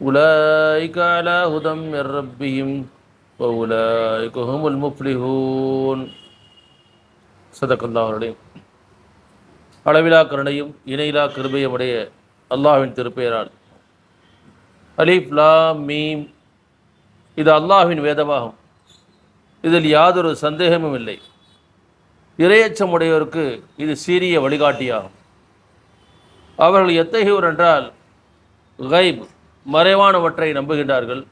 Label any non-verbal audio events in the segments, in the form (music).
أولئك على هدى من ربهم وأولئك هم المفلحون صدق الله العليم அளவிலா கருணையும் இணையிலா கிருபையும் உடைய அல்லாஹ்வின் திருப்பெயரால் அலிஃப் லாம் மீம் இது அல்லாஹ்வின் வேதமாகும் இதில் யாதொரு சந்தேகமும் இல்லை இரையச்சம் உடையோருக்கு இது சீரிய வழிகாட்டியாகும் அவர்கள் எத்தகையோர் என்றால் கைப் மறைவானவற்றை நம்புகின்றார்கள்.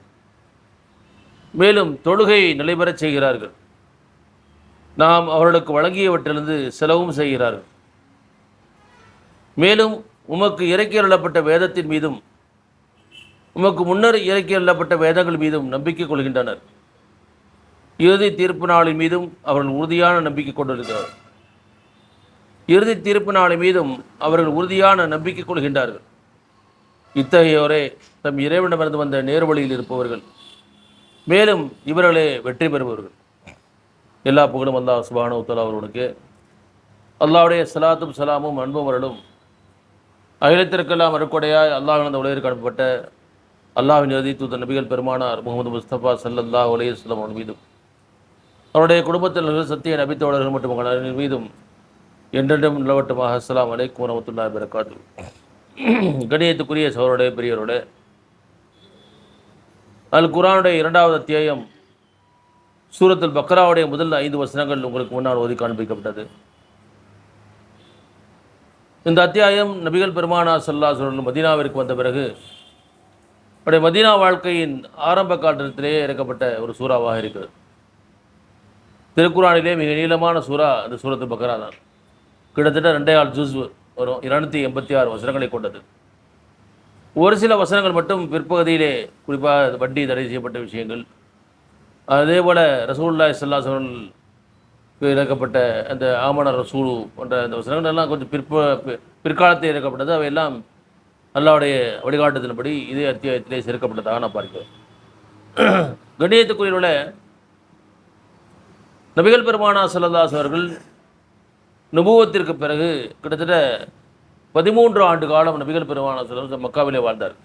மேலும் தொழுகையை நிலைபெறச் செய்கிறார்கள். நாம் அவர்களுக்கு வழங்கியவற்றிலிருந்து செலவும் செய்கிறார்கள். மேலும் உமக்கு இறக்கியருளப்பட்ட வேதத்தின் மீதும் உமக்கு முன்னர் இறக்கியருளப்பட்ட வேதங்கள் மீதும் நம்பிக்கை கொள்கின்றனர். இறுதி தீர்ப்பு நாளின் மீதும் அவர்கள் உறுதியான நம்பிக்கை கொண்டிருக்கிறார் இறுதி தீர்ப்பு நாளின் மீதும் அவர்கள் உறுதியான நம்பிக்கை கொள்கின்றார்கள். இத்தகையோரே தம் இறைவனிடமிருந்து வந்த நேர்வழியில் இருப்பவர்கள். மேலும் இவர்களே வெற்றி பெறுபவர்கள். எல்லா புகழும் அல்லாஹ் சுபான உத்தலா அவர்களுக்கு. அல்லாவுடைய சலாத்தும் சலாமும் அன்பும் வரலும் அகிலத்திற்கெல்லாம் அருக்கொடையாய் அல்லாஹ் இந்த உலகிற்கு அனுப்பப்பட்ட அல்லாஹின் இறுதி தூத்த நபிகள் பெருமானார் முகமது முஸ்தபா சல்லல்லாஹ் அலையுஸ்லாம் அவன் மீதும். அவருடைய குடும்பத்தினர்கள் சத்திய நபித்தோழர்கள் மற்றும் மகனின் மீதும் என்றென்றும் நிலவட்டமாக அஸ்லாம் அலைக்கும் வரமத்துல்லா பிறக்காது கணியத்துக்குரிய சோரோட பெரியவரோட அல் குரானுடைய இரண்டாவது அத்தியாயம் சூரத்தில் பக்ராவுடைய முதல் ஐந்து வசனங்கள் உங்களுக்கு முன்னால் ஓதி காண்பிக்கப்பட்டது. இந்த அத்தியாயம் நபிகள் பெருமானா சல்லா சொல்லு மதீனாவிற்கு வந்த பிறகு அவருடைய மதீனா வாழ்க்கையின் ஆரம்ப காலத்திலேயே இறக்கப்பட்ட ஒரு சூறாவாக இருக்கிறது திருக்குறானிலே மிக நீளமான சூறா அந்த சூரத்து பக்ரா தான். கிட்டத்தட்ட ரெண்டே ஆள் ஜூஸ் வரும். இருநூத்தி எண்பத்தி ஆறு வசனங்களை கொண்டது. ஒரு சில வசனங்கள் மட்டும் பிற்பகுதியிலே குறிப்பாக வட்டி தடை செய்யப்பட்ட விஷயங்கள். அதே போல் ரசூல்லா சல்லாசவர்கள் இறக்கப்பட்ட அந்த ஆமண ரசூலு போன்ற அந்த வசனங்கள் எல்லாம் கொஞ்சம் பிற்ப பிற்காலத்தில் இறக்கப்பட்டது. அவையெல்லாம் அல்லாவுடைய வழிகாட்டுதலின்படி இதே அத்தியாயத்திலே சேர்க்கப்பட்டதாக நான் பார்க்கிறேன். (clears throat) கண்ணியத்துக்குரிய நபிகள் பெருமானா சல்லதாஸ் அவர்கள் நுபுவத்திற்கு பிறகு கிட்டத்தட்ட பதிமூன்று ஆண்டு காலம் நபிகள் பெருமான செல்லம் மக்காவிலே வாழ்ந்தார்.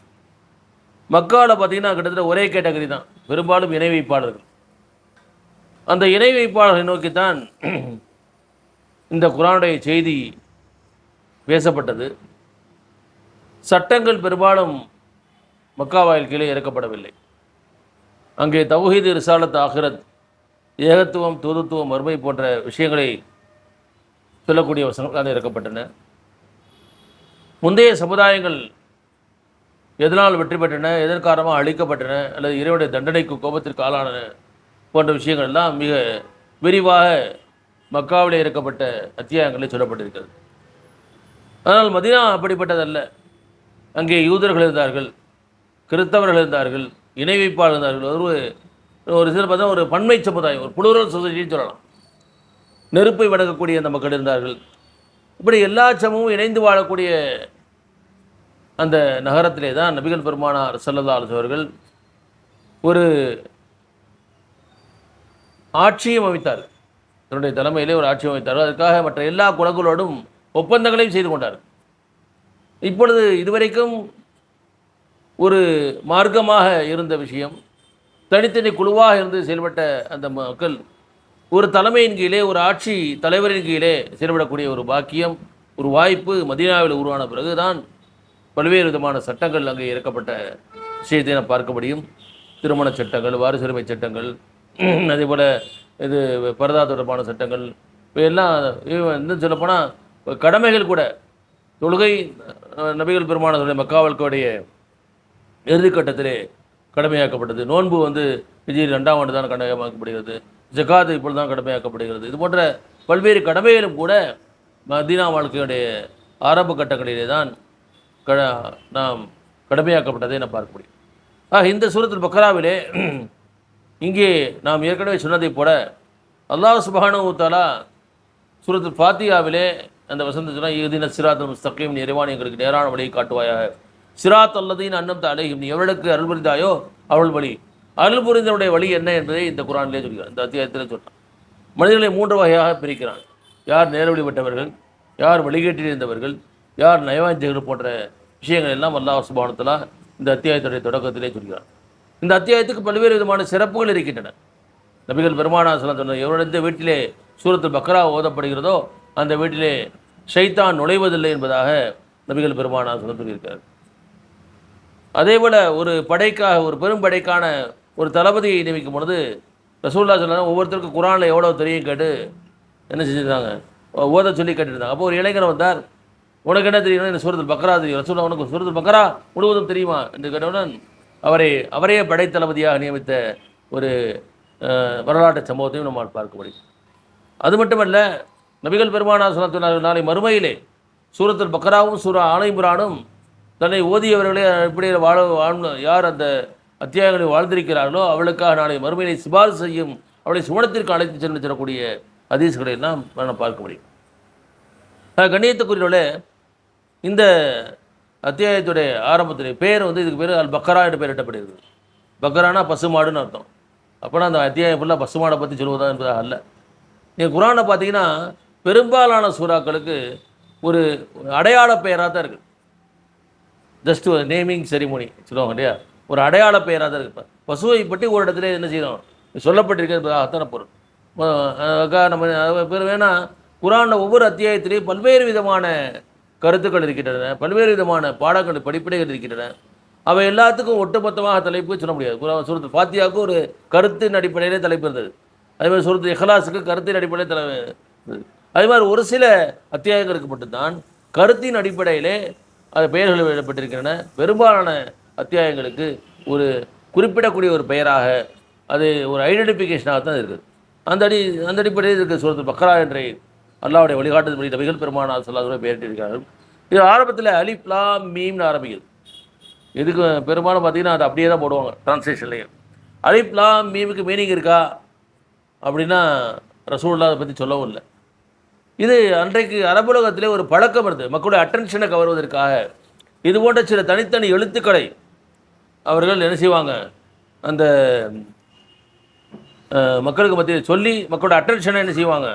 மக்காவில் பார்த்தீங்கன்னா கிட்டத்தட்ட ஒரே கேட்டகரி தான். பெரும்பாலும் இணை வைப்பாளர்கள் அந்த இணை வைப்பாளர்களை நோக்கித்தான் (clears throat) இந்த குரானுடைய செய்தி பேசப்பட்டது. சட்டங்கள் பெரும்பாலும் மக்காவாயில் கீழே இறக்கப்படவில்லை. அங்கே தௌஹீது ரிசாலத் ஆஹிரத் ஏகத்துவம் தூதுத்துவம் மறுமை போன்ற விஷயங்களை சொல்லக்கூடிய வசனங்கள் தான் இறக்கப்பட்டன. முந்தைய சமுதாயங்கள் எதனால் வெற்றி பெற்றன எதற்காரமாக அழிக்கப்பட்டன அல்லது இறைவனுடைய தண்டனைக்கு கோபத்திற்கு ஆளானன போன்ற விஷயங்கள் எல்லாம் மிக விரிவாக மக்காவிலே இறக்கப்பட்ட அத்தியாயங்களில் சொல்லப்பட்டிருக்கிறது. ஆனால் மதினா அப்படிப்பட்டதல்ல. அங்கே யூதர்கள் இருந்தார்கள் கிறிஸ்தவர்கள் இருந்தார்கள் இணை வைப்பாளர் இருந்தார்கள். ஒரு ஒரு சில பார்த்தா ஒரு பன்மை சமுதாயம் ஒரு புளுரல் சொசைட்டின்னு சொல்லலாம். நெருப்பை வணங்கக்கூடிய அந்த மக்கள் இருந்தார்கள். இப்படி எல்லா சமமும் இணைந்து வாழக்கூடிய அந்த நகரத்திலே தான் நபிகள் பெருமானார் சல்லல்லா அவர்கள் ஒரு ஆட்சியும் அமைத்தார் தன்னுடைய தலைமையிலே ஒரு ஆட்சியும் அமைத்தார் அதற்காக மற்ற எல்லா குலங்களோடும் ஒப்பந்தங்களையும் செய்து கொண்டார் இப்பொழுது இதுவரைக்கும் ஒரு மார்க்கமாக இருந்த விஷயம் தனித்தனி குழுவாக இருந்து செயல்பட்ட அந்த மக்கள் ஒரு தலைமையின் கீழே ஒரு ஆட்சி தலைவரின் கீழே செயல்படக்கூடிய ஒரு பாக்கியம் ஒரு வாய்ப்பு மதீனாவில் உருவான பிறகுதான் பல்வேறு விதமான சட்டங்கள் அங்கே இறக்கப்பட்ட விஷயத்தை நாம் பார்க்க முடியும். திருமண சட்டங்கள் வாரிசுரிமை சட்டங்கள் (clears throat) அதே போல் இது பரதா தொடர்பான சட்டங்கள் எல்லாம் இன்னும் சொல்லப்போனால் கடமைகள் கூட. தொழுகை நபிகள் பெருமானதுடைய மக்காவல்கோடைய இறுதிக்கட்டத்திலே கடமையாக்கப்பட்டது. நோன்பு வந்து விஜய் ரெண்டாம் ஆண்டு தான் கடமையாக்கப்படுகிறது ஜகாத் இப்பொழுது தான் கடமையாக்கப்படுகிறது. இது போன்ற பல்வேறு கடமைகளும் கூட மதீனா வாழ்க்கையுடைய ஆரம்ப கட்டங்களிலே தான் க நாம் கடமையாக்கப்பட்டதை நாம் பார்க்க முடியும். ஆக இந்த சூரத்தில் பக்கராவிலே (clears throat) இங்கே நாம் ஏற்கனவே சொன்னதைப் போல அல்லாஹ் சுப்ஹானஹு தஆலா சூரத்துல் ஃபாத்தியாவிலே அந்த வசந்த சொன்னால் இதுன சிராத் முஸ்தகீம் நீ எங்களுக்கு நேரான வழியை காட்டுவாயாக. சிராத் அல்லதீன் அன்னம் அலைஹிம் நீ எவளுக்கு அருள்புரிந்தாயோ அவள் வழி. அருள் புரிந்தவனுடைய வழி என்ன என்பதை இந்த குரானிலே சொல்கிறான் இந்த அத்தியாயத்தில் சொல்கிறான் மனிதர்களை மூன்று வகையாக பிரிக்கிறான் யார் நேரவழி விட்டவர்கள் யார் வழிகேட்டில் இருந்தவர்கள் யார் நயவாஞ்சகர்கள் போன்ற விஷயங்கள் எல்லாம் அல்லாஹ் சுபானத்தில் இந்த அத்தியாயத்துடைய தொடக்கத்திலே சொல்கிறான் இந்த அத்தியாயத்துக்கு பல்வேறு விதமான சிறப்புகள் இருக்கின்றன. நபிகள் பெருமானா சொல்ல சொன்ன எவரிடத்த வீட்டிலே சூரத்தில் பக்ரா ஓதப்படுகிறதோ அந்த வீட்டிலே ஷைத்தான் நுழைவதில்லை என்பதாக நபிகள் பெருமானா சொல்ல சொல்லியிருக்கார் அதேபோல் ஒரு படைக்காக ஒரு பெரும் படைக்கான ஒரு தளபதியை நியமிக்கும் பொழுது ரசூல்லா சொன்னாங்க ஒவ்வொருத்தருக்கும் குரானில் எவ்வளோ தெரியும் கேட்டு என்ன செஞ்சுருந்தாங்க? ஓத சொல்லி கேட்டுருந்தாங்க. அப்போ ஒரு இளைஞர் வந்தார். உனக்கு என்ன தெரியும் இந்த சூரத்தில் பக்ரா தெரியும். ரசூல்லா உனக்கு சூரத்தில் பக்ரா முழுவதும் தெரியுமா? என்று கேட்டவுடன் அவரை அவரே படைத்தளபதியாக நியமித்த ஒரு வரலாற்று சம்பவத்தையும் நம்மால் பார்க்க முடியும். அது மட்டுமல்ல நபிகள் பெருமானா சொன்னார் நாளை மறுமையிலே சூரத்தில் பக்ராவும் சூரா ஆலைபுரானும் தன்னை ஓதியவர்களே அடிப்படையில் வாழ வாழ்ந்த யார் அந்த அத்தியாயங்களை வாழ்ந்திருக்கிறார்களோ அவளுக்காக நாளை மறுமையை சிபாரிசு செய்யும் அவளை சுவனத்திற்கு அழைத்து சென்று செல்லக்கூடிய அதிசகளை எல்லாம் நாம் பார்க்க முடியும். கண்ணியத்துக்குரியவர்களே இந்த அத்தியாயத்துடைய ஆரம்பத்துடைய பேர் வந்து இதுக்கு பேர் அல் பக்கரா என்று பெயரிட்டப்படுகிறது பக்கரானா பசுமாடுன்னு அர்த்தம். அப்போனா அந்த அத்தியாயம் ஃபுல்லாக பசுமாடை பற்றி சொல்வதா என்பதாக அல்ல. நீங்கள் குரானை பார்த்தீங்கன்னா பெரும்பாலான சூறாக்களுக்கு ஒரு அடையாள பெயராக தான் இருக்குது ஜஸ்ட் ஒரு நேமிங் செரிமோனி சொல்லுவாங்க இல்லையா? ஒரு அடையாள பெயராக தான் இருப்பார் பசுவை பற்றி ஒரு இடத்துல என்ன செய்யணும்? சொல்லப்பட்டிருக்கிறது அத்தனை பொருள். நம்ம பேர் வேணா குரானில் ஒவ்வொரு அத்தியாயத்திலையும் பல்வேறு விதமான கருத்துக்கள் இருக்கின்றன பல்வேறு விதமான பாடங்கள் படிப்படைகள் இருக்கின்றன. அவை எல்லாத்துக்கும் ஒட்டுமொத்தமாக தலைப்பு சொல்ல முடியாது. குரான் சூரத்து ஃபாத்தியாவுக்கு ஒரு கருத்தின் அடிப்படையிலே தலைப்பு இருந்தது. அதே மாதிரி சூரத்து இஹ்லாஸுக்கு கருத்தின் அடிப்படையில் தலை இருந்தது. அதே மாதிரி ஒரு சில அத்தியாயங்களுக்கு மட்டும்தான் கருத்தின் அடிப்படையிலே அது பெயர்கள் எழுதப்பட்டிருக்கின்றன. பெரும்பாலான அத்தியாயங்களுக்கு ஒரு குறிப்பிடக்கூடிய ஒரு பெயராக அது ஒரு ஐடென்டிஃபிகேஷனாக தான் இருக்குது அந்த அடி அந்த அடிப்படையில் இருக்க சூரத்து பக்ரா என்ற அல்லாவுடைய வழிகாட்டுதல் நபிகள் பெருமானார் சொல்லாத பெயரிட்டிருக்கிறார்கள். இது ஆரம்பத்தில் அலிப்லா மீம்னு ஆரம்பிக்குது. இதுக்கு பெரும்பாலும் பார்த்தீங்கன்னா அது அப்படியே தான் போடுவாங்க டிரான்ஸ்லேஷன்லேயே அலிப்லா மீமுக்கு மீனிங் இருக்கா? அப்படின்னா ரசூல்லா அதை பற்றி சொல்லவும் இல்லை. இது அன்றைக்கு அரபுலகத்திலே ஒரு பழக்கம் இருந்தது. மக்களுடைய அட்டென்ஷனை கவர்வதற்காக. இது போன்ற சில தனித்தனி எழுத்துக்களை அவர்கள் என்ன செய்வாங்க? அந்த மக்களுக்கு மத்திய சொல்லி மக்களோட அட்டென்ஷனை என்ன செய்வாங்க?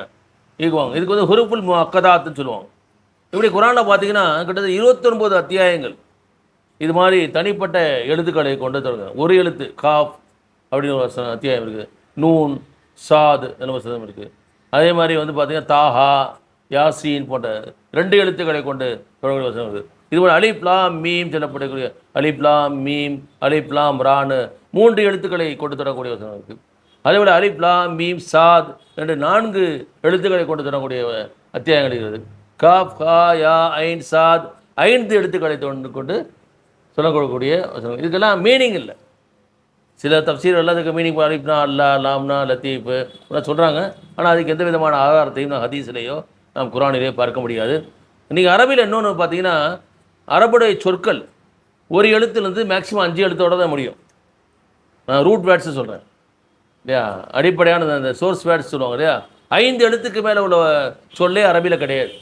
ஈக்குவாங்க இதுக்கு வந்து ஹுருப்புல் அக்கதாத்துன்னு சொல்லுவாங்க. இப்படி குரானில் பார்த்தீங்கன்னா கிட்டத்தட்ட இருபத்தொன்பது அத்தியாயங்கள். இது மாதிரி தனிப்பட்ட எழுத்துக்களை கொண்டு தொடங்க ஒரு எழுத்து காஃப் அப்படின்னு ஒரு அத்தியாயம் இருக்குது நூன் சாத் என்ன வசதம் இருக்குது அதே மாதிரி வந்து பார்த்தீங்கன்னா தாஹா யாசின் போன்ற ரெண்டு எழுத்துக்களை கொண்டு தொடங்கக்கூடிய வசனம் இருக்குது இதுபோல் அலிப்லாம் மீம் சொல்லப்படக்கூடிய அலிப்லாம் மீம் அலிப்லாம் ரானு மூன்று எழுத்துக்களை கொண்டு தரக்கூடிய வசனம் இருக்குது அதேபோல் அலிப்லாம் மீம் சாத் ரெண்டு நான்கு எழுத்துக்களை கொண்டு தரக்கூடிய அத்தியாயங்கள் இருக்கிறது. காஃப் ஹா யா ஐன் சாத் ஐந்து எழுத்துக்களை கொண்டு கொண்டு சொல்லக்கூடிய வசனம் இதுக்கெல்லாம் மீனிங் இல்லை. சில தப்சீர்கள் அதுக்கு மீனிங் அலிப்னா அல்லா லாம்னா லத்தீஃப் இதெல்லாம் சொல்கிறாங்க ஆனால் அதுக்கு எந்த விதமான ஆதாரத்தையும் நான் ஹதீஸ்லேயோ நாம் குரானிலேயோ பார்க்க முடியாது. இன்றைக்கி அரபியில் இன்னொன்று பார்த்தீங்கன்னா அரபுடைய சொற்கள் ஒரு எழுத்துலேருந்து மேக்ஸிமம் அஞ்சு எழுத்தோட தான் முடியும். நான் ரூட் வேர்ட்ஸு சொல்கிறேன் இல்லையா? அடிப்படையான அந்த சோர்ஸ் வேர்ட்ஸ் சொல்லுவாங்க இல்லையா? ஐந்து எழுத்துக்கு மேலே உள்ள சொல்லே அரபியில் கிடையாது.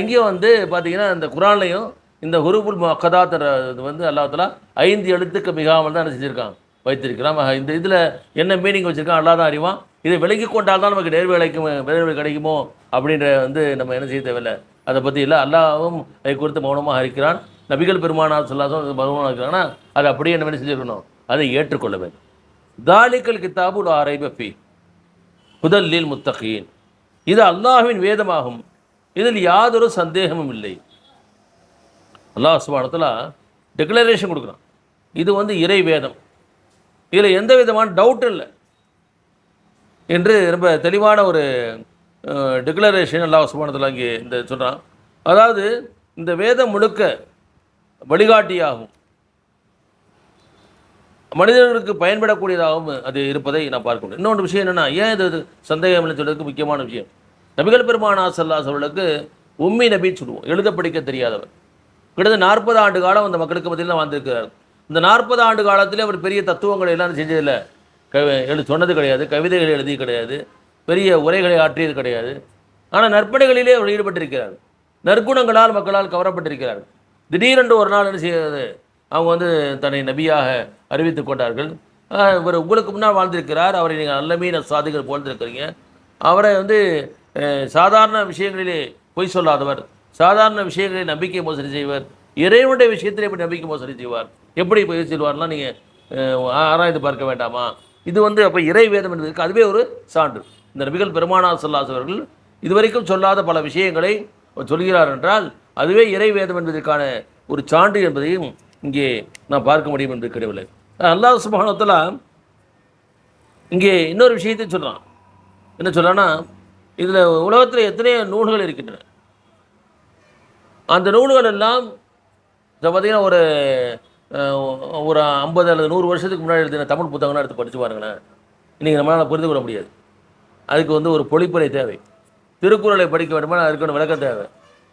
இங்கேயும் வந்து பார்த்தீங்கன்னா இந்த குரான்லையும் இந்த ஹுருபுல் கதாத்தர் இது வந்து அல்லாத்தலா ஐந்து எழுத்துக்கு மிகாமல் தான் என்ன செஞ்சுருக்கான்? வைத்திருக்கிறான். இந்த இதில் என்ன மீனிங் வச்சுருக்கான்? அல்லா தான் அறிவான். இதை விலகி கொண்டால் தான் நமக்கு நேர்வு கிடைக்கும் நேர்வு கிடைக்குமோ அப்படின்ற வந்து நம்ம என்ன செய்ய தேவையில்லை. அதை பற்றி இல்லை அல்லாவும் அதை குறித்து மௌனமாக இருக்கிறான். நபிகள் பெருமானார் சொல்லாதும் மௌனமாக இருக்கிறாங்கன்னா அதை அப்படியே என்ன செஞ்சுருக்கணும் அதை ஏற்றுக்கொள்ள வேண்டும். தாலிக்கல் கித்தாபு ஆரைப ஃபீ புதல்லில் முத்தகீன். இது அல்லாஹ்வின் வேதமாகும். இதில் யாதொரு சந்தேகமும் இல்லை. அல்லாஹ் சுபானத்தில் டிக்ளரேஷன் கொடுக்குறான். இது வந்து இறை வேதம். இதில் எந்த விதமான டவுட்டும் இல்லை. என்று ரொம்ப தெளிவான ஒரு டிக்ளரேஷன் அல்லாஹ் சுபானத்தில் இங்கே இந்த சொல்கிறான் அதாவது இந்த வேதம் முழுக்க வழிகாட்டியாகும். மனிதர்களுக்கு பயன்படக்கூடியதாகவும் அது இருப்பதை நான் பார்க்க முடியும் இன்னொன்று விஷயம் என்னென்னா ஏன் இது சந்தேகம் இல்லை முக்கியமான விஷயம். நபிகள் பெருமானா சல்லாஸ் அவர்களுக்கு உம்மி நபின்னு சொல்லுவோம். எழுத படிக்க தெரியாதவர். கிட்டத்தட்ட நாற்பது ஆண்டு காலம் அந்த மக்களுக்கு மத்தியில் வாழ்ந்திருக்கிறார். இந்த நாற்பது ஆண்டு காலத்தில் அவர் பெரிய தத்துவங்களை எல்லாம் செஞ்சதில்லை. க எழு சொன்னது கிடையாது கவிதைகள் எழுதி கிடையாது. பெரிய உரைகளை ஆற்றியது கிடையாது. ஆனால் நற்பணிகளிலே அவர் ஈடுபட்டிருக்கிறார். நற்குணங்களால் மக்களால் கவரப்பட்டிருக்கிறார். திடீரென்று ஒரு நாள் என்ன செய்யறது அவங்க வந்து தன்னை நபியாக அறிவித்துக் கொண்டார்கள். இவர் உங்களுக்கு முன்னால் வாழ்ந்திருக்கிறார். அவரை நீங்கள் நல்லமீன சாதிகள் போழ்ந்திருக்கிறீங்க அவரை வந்து சாதாரண விஷயங்களிலே பொய் சொல்லாதவர். சாதாரண விஷயங்களில் நம்பிக்கை மோசடி செய்வர். இறைவனுடைய விஷயத்திலே எப்படி நம்பிக்கை மோசடி செய்வார்? எப்படி பொய் சொல்வார்லாம் நீங்கள் ஆராய்ந்து பார்க்க வேண்டாமா? இது வந்து அப்போ இறை வேதம் என்பதற்கு அதுவே ஒரு சான்று. இந்த நபிகள் பெருமானார் சல்லாஸ் அவர்கள் இதுவரைக்கும் சொல்லாத பல விஷயங்களை சொல்கிறார் என்றால் அதுவே இறை வேதம் என்பதற்கான ஒரு சான்று என்பதையும் இங்கே நான் பார்க்க முடியும் என்று கிடையவில்லை அல்லாஹ் சுபானத்தில் இங்கே இன்னொரு விஷயத்தையும் சொல்கிறான் என்ன சொல்கிறான்னா இதில் உலகத்தில் எத்தனையோ நூல்கள் இருக்கின்றன. அந்த நூல்கள் எல்லாம் இப்போ பார்த்தீங்கன்னா ஒரு ஒரு ஐம்பது அல்லது நூறு வருஷத்துக்கு முன்னாடி எழுதின தமிழ் புத்தகம்லாம் எடுத்து படித்து பாருங்களேன். இன்றைக்கி நம்மளால் புரிந்து கொள்ள முடியாது. அதுக்கு வந்து ஒரு பொழிப்புரை தேவை. திருக்குறளை படிக்க வேண்டுமா அதுக்கு ஒரு விளக்கம் தேவை.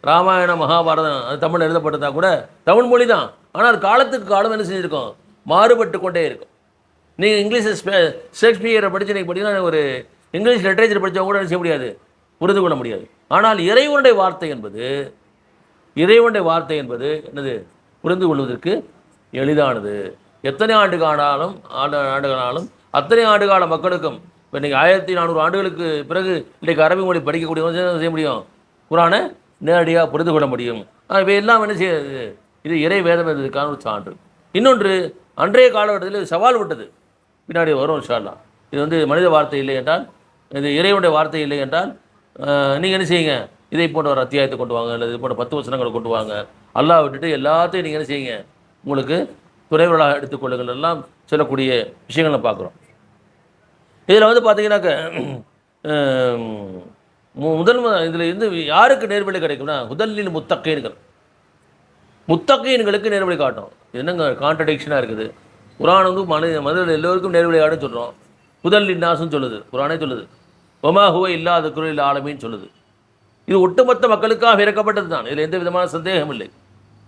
ராமாயணம் மகாபாரதம் அது தமிழ் எழுதப்பட்டதா கூட தமிழ் மொழி தான். ஆனால் காலத்துக்கு காலம் என்ன செஞ்சுருக்கோம்? மாறுபட்டு கொண்டே இருக்கும். நீங்கள் இங்கிலீஷ் ஷேக்ஸ்பியரை படித்து நீங்கள் படித்தீங்கன்னா ஒரு இங்கிலீஷ் லிட்ரேச்சர் படித்தவங்க கூட என்ன செய்ய முடியாது? புரிந்து கொள்ள முடியாது. ஆனால் இறைவனுடைய வார்த்தை என்பது இறைவனுடைய வார்த்தை என்பது என்னது? புரிந்து கொள்வதற்கு எளிதானது. எத்தனை ஆண்டு காணாலும் ஆண்டு ஆண்டுகளாலும் அத்தனை ஆண்டு கால மக்களுக்கும் இப்போ இன்றைக்கி ஆயிரத்தி நானூறு ஆண்டுகளுக்கு பிறகு இன்றைக்கு அரபி மொழி படிக்கக்கூடியவங்க என்ன செய்ய முடியும்? குரானை நேரடியாக புரிந்து கொள்ள முடியும். இப்போ இவை எல்லாம் என்ன செய்யுது இது இறை வேதம் என்பதற்கான ஒரு சான்று. இன்னொன்று அன்றைய காலகட்டத்தில் இது சவால் விட்டது. பின்னாடி வரும் ஷால்லாம் இது வந்து மனித வார்த்தை இல்லை என்றால் இது இறைவனுடைய வார்த்தை இல்லை என்றால் நீங்கள் என்ன செய்யுங்க? இதை போன்ற ஒரு அத்தியாயத்தை கொண்டு வாங்க அல்லது இது போன்ற பத்து வசனங்களை கொண்டு வாங்க. அல்லாஹ் விட்டுட்டு எல்லாத்தையும் நீங்கள் என்ன செய்யுங்க? உங்களுக்கு துறைவர்களாக எடுத்துக்கொள்ளுங்கள் எல்லாம் சொல்லக்கூடிய விஷயங்களை பார்க்குறோம். இதில் வந்து பார்த்தீங்கன்னாக்க மு- முதல் இதில் இருந்து யாருக்கு நேர்வழி கிடைக்கும்னா முதலில் முத்தக்கைன்கள் முத்தகையின்களுக்கு நேர்வழி காட்டும். இது என்னங்க கான்ட்ரடிக்ஷனாக இருக்குது. குரான் வந்து மனித மனிதர்கள் எல்லோருக்கும் நேர்வழி காட்டும் சொல்கிறோம் முதல் இன்னாசும் சொல்லுது. குரானே சொல்லுது. ஒமா ஹுவ இல்லாத குரல் ஆலமின்னு சொல்லுது. இது ஒட்டுமொத்த மக்களுக்காக இறக்கப்பட்டது தான். இதில் எந்த விதமான சந்தேகம் இல்லை.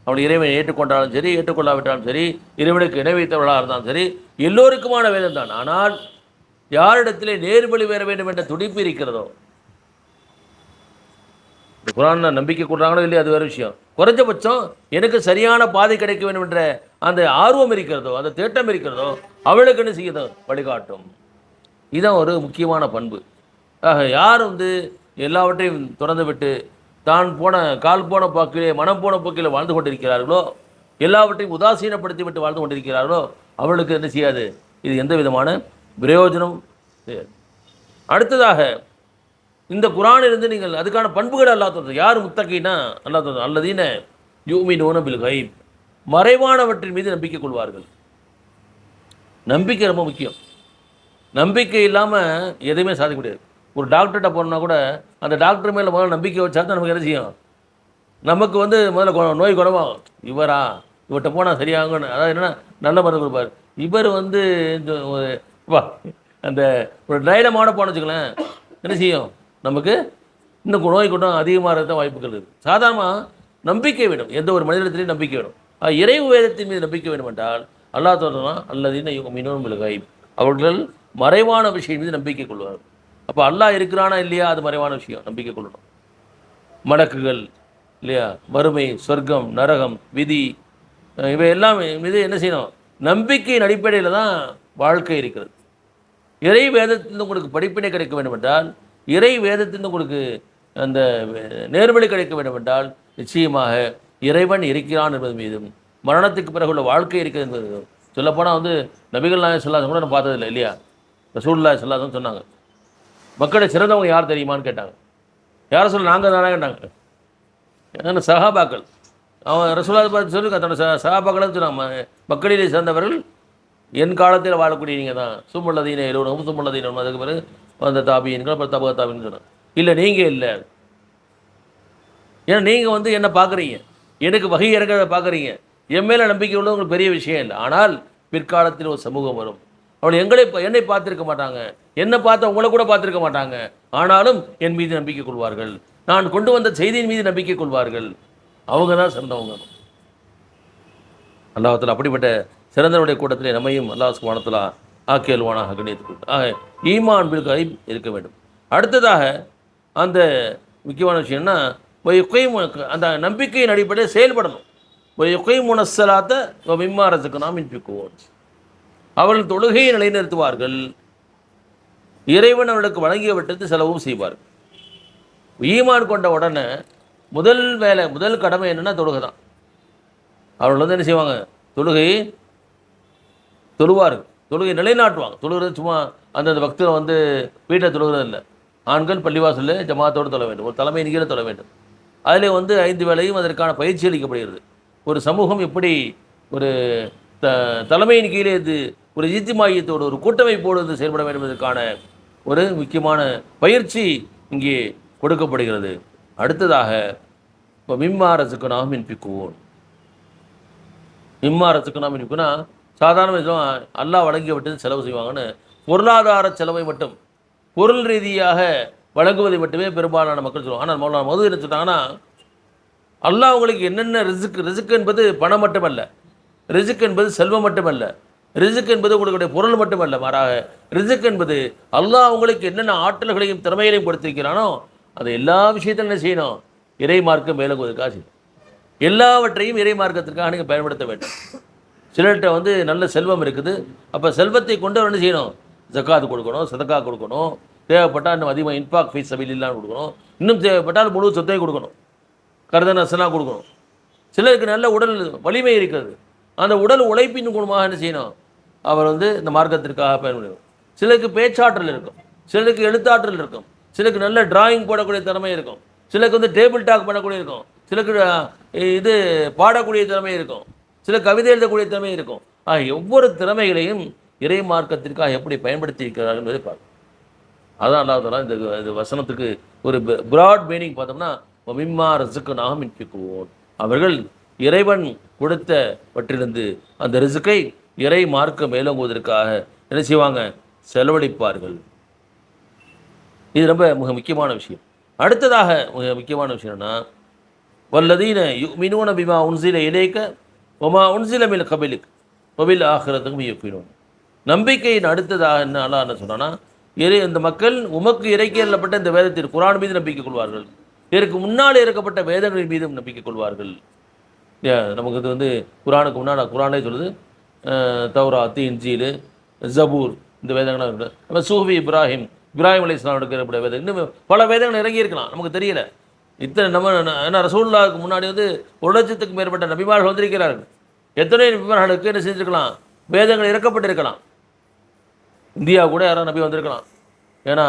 அவன் இறைவனை ஏற்றுக்கொண்டாலும் சரி ஏற்றுக்கொள்ளாவிட்டாலும் சரி இறைவனுக்கு இணை வைத்தவர்களாக இருந்தாலும் சரி எல்லோருக்குமான வேதம் தான் ஆனால் யாரிடத்திலே நேர்வழி பெற வேண்டும் என்ற துடிப்பு இருக்கிறதோ? இந்த குரான் நம்பிக்கை கொடுறாங்களோ இல்லையா அது வேறு விஷயம். குறைஞ்சபட்சம் எனக்கு சரியான பாதை கிடைக்க வேண்டும் என்ற அந்த ஆர்வம் இருக்கிறதோ அந்த தேட்டம் இருக்கிறதோ அவளுக்கு என்ன செய்யுதோ? வழிகாட்டும். இதுதான் ஒரு முக்கியமான பண்பு. ஆக யார் வந்து எல்லாவற்றையும் திறந்து விட்டு தான் போன கால் போன போக்கிலே மனம் போன போக்கிலே வாழ்ந்து கொண்டிருக்கிறார்களோ எல்லாவற்றையும் உதாசீனப்படுத்தி விட்டு வாழ்ந்து கொண்டிருக்கிறார்களோ அவளுக்கு என்ன செய்யாது? இது எந்த விதமான பிரயோஜனம் அடுத்ததாக இந்த குரானிலிருந்து நீங்கள் அதுக்கான பண்புகள் அல்லா தோன்றது யார் முத்தகைனா? அல்லா தோன்றது அல்லதீன யூமி நோனபில் கைப் மறைவானவற்றின் மீது நம்பிக்கை கொள்வார்கள். நம்பிக்கை ரொம்ப முக்கியம். நம்பிக்கை இல்லாமல் எதையுமே சாதிக்க முடியாது. ஒரு டாக்டர்கிட்ட போனோம்னா கூட அந்த டாக்டர் மேலே முதல்ல நம்பிக்கை வச்சா தான் நமக்கு என்ன செய்யும்? நமக்கு வந்து முதல்ல நோய் குணமாகும். இவரா? இவர்கிட்ட போனால் சரியாகும்னு. அதாவது என்னென்னா நல்ல மருந்து கொடுப்பார். இவர் வந்து ஒரு- வா. அந்த ஒரு டைலமான போன வச்சுங்களேன் என்ன செய்யும்? நமக்கு இன்னும் நோய் கூட்டம் அதிகமாக தான் வாய்ப்புகள் இருக்குது. சாதாரணமாக நம்பிக்கை வேணும். எந்த ஒரு மனிதத்திலையும் நம்பிக்கை வேணும். இறை வேதத்தின் மீது நம்பிக்கை வேணும் என்றால் அல்லாஹ் தோன்றனா அல்லது இன்னொரு மிளகாய் அவர்கள் மறைவான விஷயம் மீது நம்பிக்கை கொள்வார் அப்போ அல்லாஹ் இருக்கிறானா இல்லையா? அது மறைவான விஷயம். நம்பிக்கை கொள்ளணும். மடக்குகள் இல்லையா? வறுமை சொர்க்கம் நரகம் விதி இவை எல்லாம் மீது என்ன செய்யணும்? நம்பிக்கையின் அடிப்படையில் தான் வாழ்க்கை இருக்கிறது. இறை வேதத்திலிருந்து உங்களுக்கு படிப்பினை கிடைக்க வேண்டுமென்றால் இறை வேதத்திலிருந்து உங்களுக்கு அந்த நேர்வழி கிடைக்க வேண்டுமென்றால் நிச்சயமாக இறைவன் இருக்கிறான் என்பது மீதும் மரணத்துக்கு பிறகு உள்ள வாழ்க்கை இருக்கிறது என்பது சொல்லப்போனால் வந்து நபிகள் நாயகம் சொல்லாத கூட நான் பார்த்ததில்லை இல்லையா? ரசூல்லா சொல்லாதன்னு சொன்னாங்க. மக்களை சிறந்தவங்க யார் தெரியுமான்னு கேட்டாங்க. யாரை சொல்ல நாங்கள் தானே கேட்டாங்க ஏன்னா சகாபாக்கள் அவன் ரசூலாதை பார்த்து சொல்லி தன்னோட ச சகாபாக்கள் சொன்னாங்க. மக்களிலே சிறந்தவர்கள் என் காலத்தில் வாழக்கூடிய நீங்கள் தான் சும்மல்லதீன எழுவனும் சும்மல்லதீனம் அதுக்கு பிறகு வந்த தாபியன்கள் அப்புறம் தபக தாபின்னு சொன்னாங்க. இல்லை நீங்கள் இல்லை. ஏன்னா நீங்கள் வந்து என்ன பார்க்குறீங்க. எனக்கு வகை இறங்கிறத பார்க்குறீங்க. என் மேலே நம்பிக்கை உள்ளது உங்களுக்கு பெரிய விஷயம் இல்லை. ஆனால் பிற்காலத்தில் ஒரு சமூகம் வரும். அவள் எங்களை என்னை பார்த்திருக்க மாட்டாங்க. என்னை பார்த்து உங்களை கூட பார்த்திருக்க மாட்டாங்க. ஆனாலும் என் மீது நம்பிக்கை கொள்வார்கள். நான் கொண்டு வந்த செய்தியின் மீது நம்பிக்கை கொள்வார்கள். அவங்க தான் சிறந்தவங்க அல்லாஹத்தில் அப்படிப்பட்ட சிறந்தவருடைய கூட்டத்திலே நம்மையும் அல்லாஹ் சுபானத்தில் ஆக்கியல்வானாக கணியத்துக்கு ஆக ஈமான் பில்காய் இருக்க வேண்டும். அடுத்ததாக அந்த முக்கியமான விஷயம்னா ஒய்கொய் அந்த நம்பிக்கையின் அடிப்படையில் செயல்படணும். ஒய்கொய் முனசலாத்த மிம்மாரத்துக்கு நாம் இன்பிக்குவோம் அவர்கள் தொழுகையை நிலைநிறுத்துவார்கள். இறைவன் அவர்களுக்கு வழங்கியவற்றுக்கு செலவும் செய்வார்கள். ஈமான் கொண்ட உடனே முதல் வேலை முதல் கடமை என்னென்னா தொழுகை தான் அவர்கள் வந்து என்ன செய்வாங்க? தொழுகை தொழுவார்கள். தொழுகை நிலைநாட்டுவாங்க. தொழுகிறது சும்மா அந்தந்த பக்தர் வந்து வீட்டில் தொழுகிறது இல்லை. ஆண்கள் பள்ளிவாசலில் ஜமாத்தோடு தொழ வேண்டும். ஒரு தலைமை கீழே தொழ வேண்டும். அதிலே வந்து ஐந்து வேளையும் அதற்கான பயிற்சி அளிக்கப்படுகிறது. ஒரு சமூகம் எப்படி ஒரு த தலைமையின் கீழே இது ஒரு ஈத்திமாயத்தோடு ஒரு கூட்டமைப்போடு வந்து செயல்பட வேண்டும் என்பதற்கான ஒரு முக்கியமான பயிற்சி இங்கே கொடுக்கப்படுகிறது. அடுத்ததாக இப்போ மிம்மாரசுக்கு நாம் மின்பிக்குவோம் மிம்மாரசுக்கு நாம் மின்பிக்குன்னா சாதாரண விஷயம் அல்லாஹ் வழங்கி விட்டு செலவு செய்வாங்கன்னு பொருளாதார செலவை மட்டும் பொருள் ரீதியாக வழங்குவதை மட்டுமே பெரும்பாலான மக்கள் சொல்லுவாங்க. ஆனால் மௌலான மது என்ன சொன்னாங்கன்னா அல்லா அவங்களுக்கு என்னென்ன ரிசுக் ரிசுக் என்பது பணம் மட்டுமல்ல ரிசுக் என்பது செல்வம் மட்டுமல்ல ரிசுக் என்பது உங்களுடைய பொருள் மட்டுமல்ல மாறாக ரிசுக் என்பது அல்லாஹ் அவங்களுக்கு என்னென்ன ஆற்றல்களையும் திறமைகளையும் கொடுத்திருக்கிறானோ அதை எல்லா விஷயத்திலும் என்ன செய்யணும்? இறை மார்க்கம் மேலங்குவதற்காக செய்யணும். எல்லாவற்றையும் இறை மார்க்கத்திற்காக நீங்கள் பயன்படுத்த வேண்டும். சிலர்கிட்ட வந்து நல்ல செல்வம் இருக்குது. அப்போ செல்வத்தை கொண்டு அவர் என்ன செய்யணும்? ஜக்காத்து கொடுக்கணும் சதக்கா கொடுக்கணும். தேவைப்பட்டால் இன்னும் அதிகமாக இன்பாக் ஃபீஸ் சபையிலாம் கொடுக்கணும். இன்னும் தேவைப்பட்டால் முழு சொத்தையும் கொடுக்கணும். கருதநசனாக கொடுக்கணும். சிலருக்கு நல்ல உடல் வலிமை இருக்கிறது. அந்த உடல் உழைப்பின் குணமாக என்ன செய்யணும்? அவர் வந்து இந்த மார்க்கத்திற்காக பயன்படுத்தும் சிலருக்கு பேச்சாற்றல் இருக்கும். சிலருக்கு எழுத்தாற்றல் இருக்கும். சிலருக்கு நல்ல டிராயிங் போடக்கூடிய திறமை இருக்கும். சிலருக்கு வந்து டேபிள் டாக் பண்ணக்கூடிய இருக்கும். சிலருக்கு இது பாடக்கூடிய திறமை இருக்கும். சில கவிதை எழுதக்கூடிய திறமை இருக்கும். ஆக ஒவ்வொரு திறமைகளையும் இறை மார்க்கத்திற்காக எப்படி பயன்படுத்தி இருக்கிறார்கள் என்பதை பார்க்கணும் அதான் அல்லாத இந்த இது வசனத்துக்கு ஒரு பிராட் மீனிங் பார்த்தோம்னா மிம்மா ரிசுக்கு நாம் இன்பிக்குவோம் அவர்கள் இறைவன் கொடுத்தவற்றிலிருந்து அந்த ரிசுக்கை இறை மார்க்க மேலோங்குவதற்காக என்ன செய்வாங்க? செலவழிப்பார்கள். இது ரொம்ப மிக முக்கியமான விஷயம். அடுத்ததாக மிக முக்கியமான விஷயம் வல்லதீன மினூன பிமா உன்சில இலேக்க ஒமா உன்சிலமில் கபிலுக் ஒபில் ஆகிறதுக்கும் யுப்பினோம் நம்பிக்கையின் அடுத்ததாக என்ன? என்ன சொன்னான்னா இறை இந்த மக்கள் உமக்கு இறைக்கேறப்பட்ட இந்த வேதத்தில் குரான் மீது நம்பிக்கை கொள்வார்கள். இதற்கு முன்னால் இறக்கப்பட்ட வேதங்களின் மீதும் நம்பிக்கை கொள்வார்கள். ஏன், நமக்கு இது வந்து குரானுக்கு முன்னால் குரானே சொல்லுது. தௌரா தௌராத்து ஜபூர் இந்த வேதங்கள்லாம் இருக்குது. நம்ம சூஃபி இப்ராஹிம் இப்ராஹிம் அலி இஸ்லாம் எடுக்கிற வேதம் இன்னும் பல வேதங்கள் இறங்கியிருக்கலாம். நமக்கு தெரியல. இத்தனை நம்ம ஏன்னா ரசூல்லாவுக்கு முன்னாடி வந்து ஒரு லட்சத்துக்கு மேற்பட்ட நபிமார்கள் வந்திருக்கிறார்கள். எத்தனை நபிமார்களுக்கு என்ன செஞ்சிருக்கலாம்? வேதங்கள் இறக்கப்பட்டிருக்கலாம். இந்தியா கூட யாரும் நபி வந்திருக்கலாம். ஏன்னா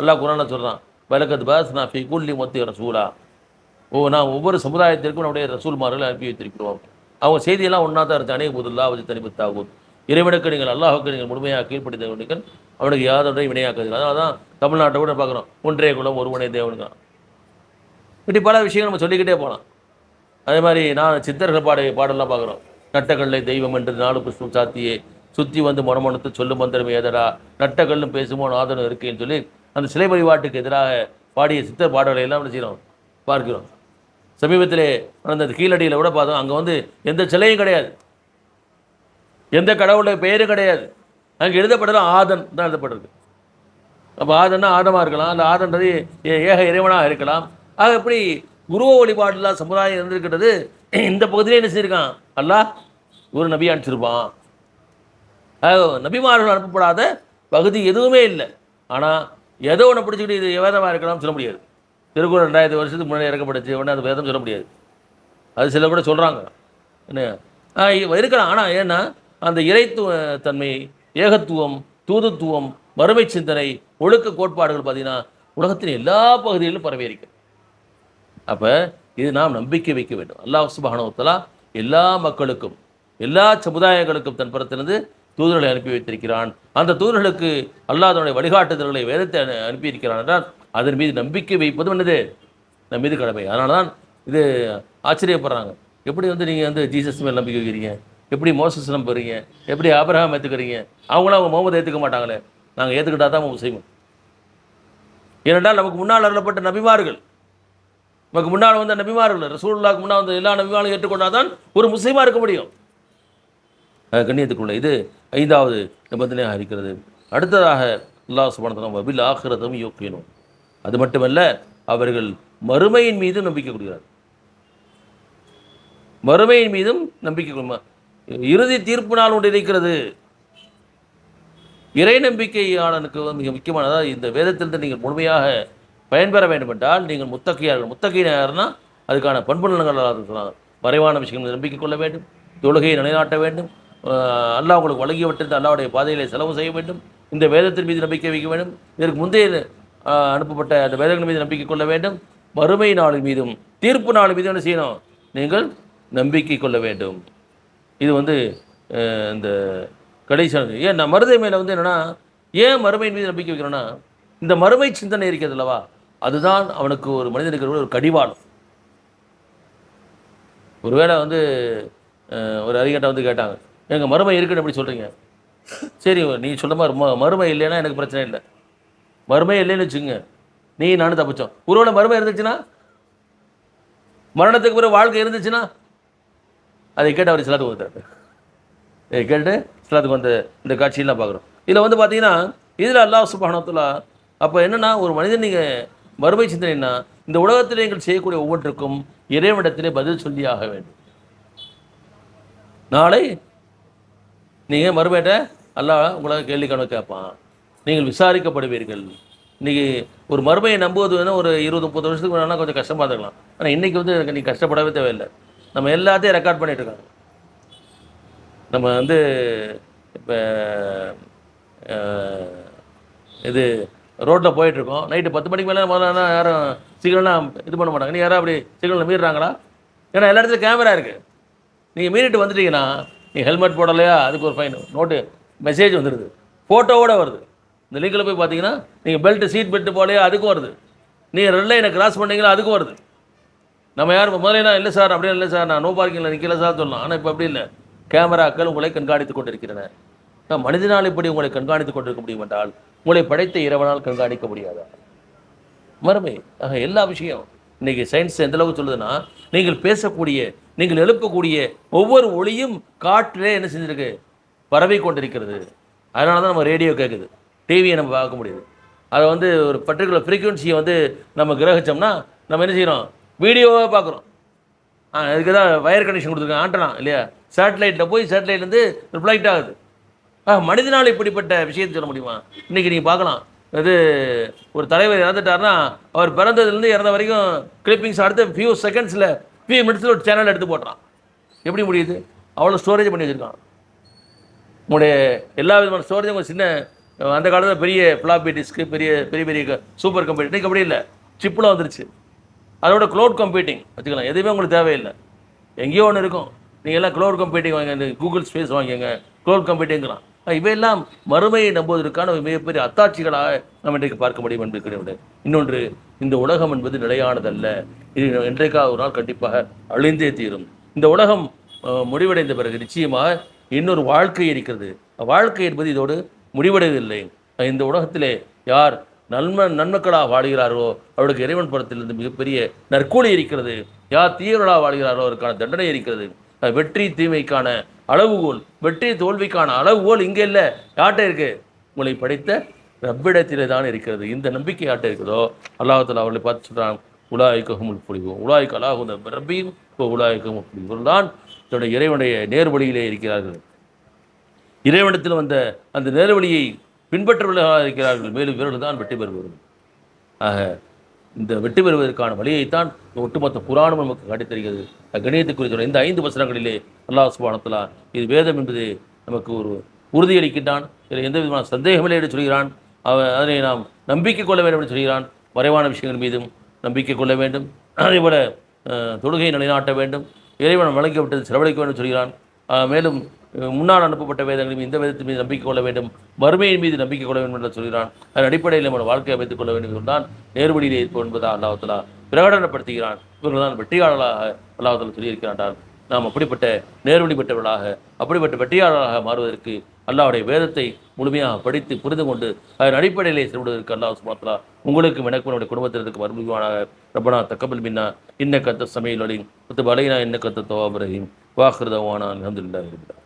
அல்லாஹ் குரான சொல்கிறான் வலக்கத் பாஸ் நான் ஃபி குல்லி மொத்தி ரசூலா. ஓ நான் ஒவ்வொரு சமுதாயத்திற்கும் நம்முடைய ரசூல்மார்களை அனுப்பி வைத்திருக்கிறோம். அவங்க செய்தியெல்லாம் ஒன்றா தான் இருந்துச்சு. அநேக புதுல்லா வச்சு தனிபத்தாகும் இறைவனுக்கு நீங்கள் அல்லாஹுக்கு நீங்கள் முழுமையாக கீழ்ப்படுத்த வேண்டிய அவனுக்கு யாதொன்றையும் வினையாக்குறீங்க அதனால தான் தமிழ்நாட்டை கூட பார்க்குறோம். ஒன்றே குலம் ஒருவனே தேவனுங்க இப்படி பல விஷயங்கள் நம்ம சொல்லிக்கிட்டே போகலாம். அதே மாதிரி நான் சித்தர்கள் பாட பாடலாம் பார்க்குறோம். நட்டக்கல்லை தெய்வம் என்று நாலு புஷ்பம் சாத்தியே சுற்றி வந்து மனமனத்து சொல்லும் மந்திரம் ஏதடா நட்டக்கல்லும் பேசுமோ நாதனும் இருக்கேன்னு சொல்லி அந்த சிலை வழிபாட்டுக்கு எதிராக பாடிய சித்தர் பாடல்களை எல்லாம் என்ன செய்கிறோம் பார்க்கிறோம். சமீபத்திலே நடந்த கீழடியில் கூட பார்த்தோம். அங்கே வந்து எந்த சிலையும் கிடையாது. எந்த கடவுளுடைய பெயரும் கிடையாது. அங்கே எழுதப்பட்டதும் ஆதன் தான் எழுதப்பட்டிருக்கு. அப்போ ஆதன்னா ஆதமாக இருக்கலாம். அந்த ஆதன்றது ஏ- ஏக இறைவனாக இருக்கலாம். ஆக எப்படி குருவ வழிபாடுலாம் சமுதாயம் இருந்திருக்கிறது. (clears throat) இந்த பகுதியிலே என்ன செஞ்சிருக்கான்? அல்லாஹ் ஒரு நபி அனுப்பிச்சிருப்பான். நபிமார்கள் அனுப்பப்படாத பகுதி எதுவுமே இல்லை. ஆனால் ஏதோ ஒன்று பிடிச்சிக்கிட்டு இது வேதமாக இருக்கலாம்னு சொல்ல முடியாது. திருக்குறள் ரெண்டாயிரத்து வருஷத்துக்கு முன்னாடி இறக்கப்பட்டுச்சு உடனே அது வேதம் சொல்ல முடியாது. அது சில கூட சொல்கிறாங்க என்ன? இருக்கலாம். ஆனால் ஏன்னா அந்த இறைத்துவ தன்மை ஏகத்துவம் தூதுத்துவம் மறுமை சிந்தனை ஒழுக்க கோட்பாடுகள் பார்த்தீங்கன்னா உலகத்தின் எல்லா பகுதிகளிலும் பரவி அப்போ இது நாம் நம்பிக்கை வைக்க வேண்டும். அல்லாஹ் சுபஹானவத்தலா எல்லா மக்களுக்கும் எல்லா சமுதாயங்களுக்கும் தன் புறத்திலிருந்து தூதர்களை அனுப்பி வைத்திருக்கிறான். அந்த தூதர்களுக்கு அல்லாதனுடைய வழிகாட்டுதல்களை வேதத்தை அனுப்பியிருக்கிறான் என்றால் அதன் மீது நம்பிக்கை வைப்பதும் என்னது? நம் மீது கடமை. அதனால தான் இது ஆச்சரியப்படுறாங்க. எப்படி வந்து நீங்கள் வந்து ஜீசஸ் மேல் நம்பிக்கை வைக்கிறீங்க? எப்படி மோசஸ் நம்புறீங்க? எப்படி ஆபிரகாம் ஏற்றுக்கிறீங்க அவங்களாம் அவங்க முகமது ஏற்றுக்க மாட்டாங்களே. நாங்கள் ஏற்றுக்கிட்டா தான் செய்வோம் ஏனென்றால் நமக்கு முன்னால் அருளப்பட்ட நபிமார்கள் நமக்கு முன்னால் வந்த நபிமார்கள் ரசூல்லாக்கு முன்னால் வந்த எல்லா நபிமாரும் ஏற்றுக்கொண்டால் தான் ஒரு முஸ்லீமாக இருக்க முடியும். கண்ணியத்துக்குள்ள இது ஐந்தாவது நிபந்தனையாக இருக்கிறது. அடுத்ததாக அல்லா சுபானத்தனம் வபில் ஆகிரதம் யோக்கியனும் அது மட்டுமல்ல அவர்கள் மறுமையின் மீது நம்பிக்கை கொடுக்கிறார் மறுமையின் மீதும் நம்பிக்கை கொள்ளுமா. இறுதி தீர்ப்பு நாள் ஒன்று இருக்கிறது. இறை நம்பிக்கையாளனுக்கு மிக முக்கியமானதாக இந்த வேதத்திலிருந்து நீங்கள் முழுமையாக பயன்பெற வேண்டுமென்றால் நீங்கள் முத்தகையார்கள் முத்தகையினர்னால் அதுக்கான பண்பு நலன்களாக இருக்கலாம் மறைவான விஷயங்கள் நம்பிக்கை கொள்ள வேண்டும் தொழுகையை நிலைநாட்ட வேண்டும் அல்லாஹ் உங்களுக்கு வழங்கிவிட்டிருந்த அல்லாவுடைய பாதையிலே செலவு செய்ய வேண்டும் இந்த வேதத்தின் மீது நம்பிக்கை வைக்க வேண்டும் இதற்கு முந்தைய அனுப்பப்பட்ட அந்த வேதங்கள் மீது நம்பிக்கை கொள்ள வேண்டும் மறுமை நாள் மீதும் தீர்ப்பு நாள் மீதும் என்ன செய்யணும்? நீங்கள் நம்பிக்கை கொள்ள வேண்டும். இது வந்து இந்த கடைசி ஏன் நான் மருதை மேலே வந்து என்னென்னா ஏன் மறுமையின் மீது நம்பிக்கை வைக்கிறோன்னா இந்த மறுமை சிந்தனை இருக்கிறது அல்லவா? அதுதான் அவனுக்கு ஒரு மனிதனுக்கு ஒரு கடிவாளம். ஒருவேளை வந்து ஒரு அறிஞர்கிட்ட வந்து கேட்டாங்க எங்கள் மறுமை இருக்குன்னு எப்படி சொல்கிறீங்க சரி நீ சொல்ல மாதிரி ம- மறுமை இல்லைன்னா எனக்கு பிரச்சனை இல்லை. மறுமை இல்லைன்னு வச்சுங்க நீ நானும் தப்பிச்சோம். ஒருவேளை மறுமை இருந்துச்சுன்னா? மரணத்துக்கு பிறகு வாழ்க்கை இருந்துச்சுன்னா? அதை கேட்டு அவர் சிலாத்துக்கு வந்துட்டார் இதை கேட்டு சிலத்துக்கு வந்து இந்த காட்சியெல்லாம் பார்க்குறோம். இதில் வந்து பார்த்தீங்கன்னா இதில் அல்லாஹ் சுபானத்துல்லா அப்போ என்னென்னா ஒரு மனிதன் நீங்கள் மறுமை சிந்தனைனா இந்த உலகத்தில் நீங்கள் செய்யக்கூடிய ஒவ்வொன்றுக்கும் இறைவனிடத்திலே பதில் சொல்லியாக வேண்டும். நாளை நீங்கள் மறுபேட்ட அல்லாஹ் உங்களை கேள்வி கணக்கு கேட்பான். நீங்கள் விசாரிக்கப்படுவீர்கள். இன்றைக்கி ஒரு மறுமையை நம்புவது வேணும் ஒரு இருபது முப்பது வருஷத்துக்கு வேணால் கொஞ்சம் கஷ்டமாக இருக்கலாம் ஆனால் இன்றைக்கி வந்து எனக்கு நீ கஷ்டப்படவே தேவையில்லை. நம்ம எல்லாத்தையும் ரெக்கார்ட் பண்ணிகிட்டு இருக்காங்க. நம்ம வந்து இப்போ இது ரோட்டில் போயிட்டுருக்கோம். நைட்டு பத்து மணிக்கு மேலே முதல்ல யாரும் சிக்னல்லாம் இது பண்ண மாட்டாங்க. நீ யாரும் அப்படி சிக்னலில் மீறுறாங்களா? ஏன்னா எல்லா இடத்துலையும் கேமரா இருக்குது நீங்கள் மீறிட்டு வந்துட்டீங்கன்னா நீ ஹெல்மெட் போடலையா? அதுக்கு ஒரு ஃபைன் நோட்டு மெசேஜ் வந்துடுது ஃபோட்டோவோட வருது. இந்த லிங்கில் போய் பார்த்தீங்கன்னா நீங்கள் பெல்ட்டு சீட் பெல்ட்டு போடலையா? அதுக்கும் வருது. நீங்கள் ரெட் லைனை கிராஸ் பண்ணீங்களா அதுக்கும் வருது. நம்ம யார் முதல்ல இல்லை சார் அப்படியே இல்லை சார் நான் நோ பார்க்கிங்கில் நிற்கல சார் சொல்லலாம் ஆனால் இப்போ அப்படி இல்லை. கேமராக்கள் உங்களை கண்காணித்துக் கொண்டிருக்கிறன மனிதனால் இப்படி உங்களை கண்காணித்து கொண்டிருக்க முடியும் என்றால் உங்களை படைத்த இறைவனால் கண்காணிக்க முடியாதா? மறுமை. ஆக எல்லா விஷயம் இன்னைக்கு சயின்ஸ் எந்த அளவுக்கு சொல்லுதுன்னா நீங்கள் பேசக்கூடிய நீங்கள் எழுப்பக்கூடிய ஒவ்வொரு ஒளியும் காற்றிலே என்ன செஞ்சிருக்கு? பரவி கொண்டிருக்கிறது. அதனால தான் நம்ம ரேடியோ கேட்குது டிவியை நம்ம பார்க்க முடியுது. அதை வந்து ஒரு பர்டிகுலர் ஃப்ரீக்குவன்சியை வந்து நம்ம கிரகிச்சோம்னா நம்ம என்ன செய்கிறோம் வீடியோவாக பார்க்குறோம். ஆ அதுக்கு தான் வயர் கனெக்ஷன் கொடுத்துருக்காங்க ஆண்டனா இல்லையா? சேட்டலைட்டில் போய் சேட்டலைட்லேருந்து ரிஃப்ளெக்ட் ஆகுது. மனிதனால் இப்படிப்பட்ட விஷயத்தை சொல்ல முடியுமா? இன்றைக்கி நீங்கள் பார்க்கலாம். இது ஒரு தலைவர் இறந்துட்டாருன்னா அவர் பிறந்ததுலேருந்து இறந்த வரைக்கும் கிளிப்பிங்ஸ் அடுத்த ஃபியூ செகண்ட்ஸில் ஃபியூ மினிட்ஸில் ஒரு சேனல் எடுத்து போடுறான் எப்படி முடியுது? அவ்வளோ ஸ்டோரேஜ் பண்ணி வச்சுருக்கான். உங்களுடைய எல்லா விதமான ஸ்டோரேஜும் கொஞ்சம் சின்ன அந்த காலத்தில் பெரிய ஃப்ளாப்பி டிஸ்க்கு பெரிய பெரிய பெரிய சூப்பர் கம்ப்யூட்டர் இன்றைக்கி அப்படி இல்லை. சிப்பில் வந்துருச்சு. அதோட க்ளோட் கம்ப்யூட்டிங் வச்சுக்கலாம். எதுவுமே உங்களுக்கு தேவையில்லை. எங்கேயோ ஒன்று இருக்கும். நீங்கள் எல்லாம் க்ளோட் கம்ப்யூட்டிங் வாங்க இந்த கூகுள் ஸ்பேஸ் வாங்கிங்க க்ளோட் கம்ப்யூட்டிங்கிறான் இவையெல்லாம் மறுமையை நம்புவதற்கான ஒரு மிகப்பெரிய அத்தாட்சிகளாக நம்ம இன்றைக்கு பார்க்க முடியும் என்பது கிடையாது. இன்னொன்று இந்த உலகம் என்பது நிலையானதல்ல. இது என்றைக்காக ஒரு நாள் கண்டிப்பாக அழிந்தே தீரும். இந்த உலகம் முடிவடைந்த பிறகு நிச்சயமாக இன்னொரு வாழ்க்கை இருக்கிறது. வாழ்க்கை என்பது இதோடு முடிவடைவதில்லை. இந்த உலகத்திலே யார் நன்ம நன்மக்களாக வாழ்கிறாரோ அவருக்கு இறைவன் படத்திலிருந்து மிகப்பெரிய நற்கூலி இருக்கிறது. யார் தீவிரலாக வாழ்கிறாரோ அவருக்கான தண்டனை இருக்கிறது. வெற்றி தீமைக்கான அளவுகோல் வெற்றி தோல்விக்கான அளவுகோல் இங்கே இல்லை. யார்கிட்ட இருக்கு? உங்களை படைத்த ரப்பிடத்திலே தான் இருக்கிறது. இந்த நம்பிக்கை யார்கிட்ட இருக்குதோ? அல்லாஹத்தில் அவர்களை பார்த்து சொல்கிறான் உலாய்க்கஹுமுல் புலிவோம் உலாய்க்கு அல்லாஹும் ரப்பியும் இப்போ உலாய்க்கஹும் புலிவோம் தான் தன்னுடைய இறைவனுடைய நேர்வழியிலே இருக்கிறார்கள். இறைவனத்தில் வந்த அந்த நேர்வழியை பின்பற்றவர்களாக இருக்கிறார்கள். மேலும் இவர்கள் தான் வெற்றி பெறுவார்கள் ஆக இந்த வெற்றி பெறுவதற்கான வழியைத்தான் ஒட்டுமொத்த புராணம் நமக்கு காட்டித்தருகிறது. கணிதத்தை குறித்து இந்த ஐந்து வசனங்களிலே அல்லாஹ் சுபானத்தலா இது வேதம் என்பது நமக்கு ஒரு உறுதியளிக்கின்றான். இதில் எந்த விதமான சந்தேகமில்லை என்று சொல்கிறான். அவன் அதனை நாம் நம்பிக்கை கொள்ள வேண்டும் என்று சொல்கிறான். மறைவான விஷயங்கள் மீதும் நம்பிக்கை கொள்ள வேண்டும். அதேபோல அஹ், தொழுகையை நிலைநாட்ட வேண்டும். இறைவன் வழங்கிவிட்டது செலவழிக்க வேண்டும் சொல்கிறான். மேலும் முன்னால் அனுப்பப்பட்ட வேதங்களின் இந்த வேதத்தின் மீது நம்பிக்கை கொள்ள வேண்டும் வறுமையின் மீது நம்பிக்கை கொள்ள வேண்டும் என்று சொல்கிறான். அதன் அடிப்படையில் நம்ம வாழ்க்கையை அமைத்துக் கொள்ள வேண்டும் என்றுதான் நேர்வழியிலே இருப்போம் என்பதா அல்லாஹலா பிரகடனப்படுத்துகிறான். இவர்கள் தான் வெற்றியாளர்களாக அல்லாஹலா சொல்லியிருக்கிறான் நாம் அப்படிப்பட்ட நேர்வழி பெற்றவர்களாக அப்படிப்பட்ட வெற்றியாளராக மாறுவதற்கு அல்லாவுடைய வேதத்தை முழுமையாக படித்து புரிந்து கொண்டு அதன் அடிப்படையிலே செல்வதற்கு அல்லாஹ் சுமாத்ரா உங்களுக்கும் எனக்கும் நம்முடைய குடும்பத்தினருக்கு மறுபடியுமானாக ரப்பனா தக்கபல் மின்னா இன்ன கத்த சமையல் வழி பத்து பலைனா இன்ன கத்த தவாபரஹீம் வாஹிருதவானா இருக்கிறார்